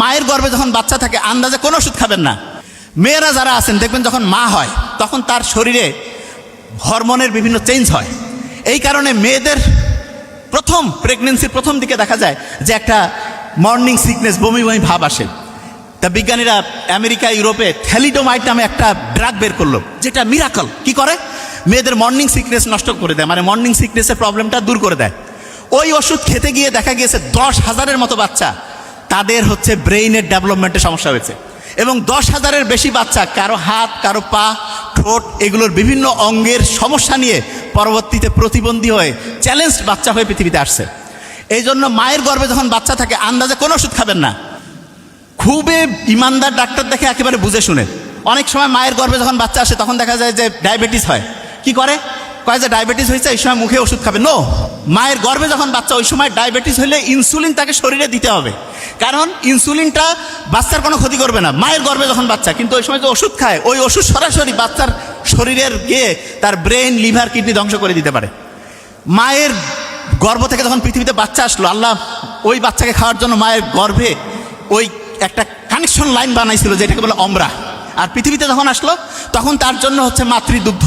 মায়ের গর্ভে যখন বাচ্চা থাকে, আন্দাজে কোনো ওষুধ খাবেন না। মেয়েরা যারা আছেন, দেখবেন যখন মা হয়, তখন তার শরীরে হরমোনের বিভিন্ন চেঞ্জ হয়। এই কারণে মেয়েদের প্রথম প্রেগনেন্সির প্রথম দিকে দেখা যায় যে একটা মর্নিং সিকনেস বমি বমি ভাব আসে। তা বিজ্ঞানীরা আমেরিকা, ইউরোপে থ্যালিডোমাইট নামে একটা ড্রাগ বের করল, যেটা মিরাকল কি করে? মেয়েদের মর্নিং সিকনেস নষ্ট করে দেয় মানে মর্নিং সিকনেসের প্রবলেমটা দূর করে দেয়। ওই ওষুধ খেতে গিয়ে দেখা গিয়েছে দশ হাজারের মতো বাচ্চা তাদের হচ্ছে ব্রেইনের ডেভেলপমেন্টে সমস্যা হয়েছে। এবং দশ হাজারের বেশি বাচ্চা, কারও হাত, কারও পা, ঠোঁট, এগুলোর বিভিন্ন অঙ্গের সমস্যা নিয়ে পরবর্তীতে প্রতিবন্ধী হয়ে চ্যালেঞ্জ বাচ্চা হয়ে পৃথিবীতে আসছে। এই জন্য মায়ের গর্ভে যখন বাচ্চা থাকে, আন্দাজে কোনো ওষুধ খাবেন না। খুবই ইমানদার ডাক্তার দেখে একেবারে বুঝে শুনে। অনেক সময় মায়ের গর্ভে যখন বাচ্চা আসে, তখন দেখা যায় যে ডায়াবেটিস হয়। কি করে? কয় যে ডায়াবেটিস হয়েছে, এই সময় মুখে ওষুধ খাবে। নো মায়ের গর্ভে যখন বাচ্চা, ওই সময় ডায়াবেটিস হলে ইনসুলিন তাকে শরীরে দিতে হবে। কারণ ইনসুলিনটা বাচ্চার কোনো ক্ষতি করবে না। মায়ের গর্ভে যখন বাচ্চা, কিন্তু ওই সময় যে ওষুধ খায়, ওই ওষুধ সরাসরি বাচ্চার শরীরের গিয়ে তার ব্রেন লিভার কিডনি ধ্বংস করে দিতে পারে। মায়ের গর্ভ থেকে যখন পৃথিবীতে বাচ্চা আসলো, আল্লাহ ওই বাচ্চাকে খাওয়ার জন্য মায়ের গর্ভে ওই একটা কানেকশন লাইন বানাইছিল, যেটাকে বলে অমরা। আর পৃথিবীতে যখন আসলো, তখন তার জন্য হচ্ছে মাতৃদুগ্ধ।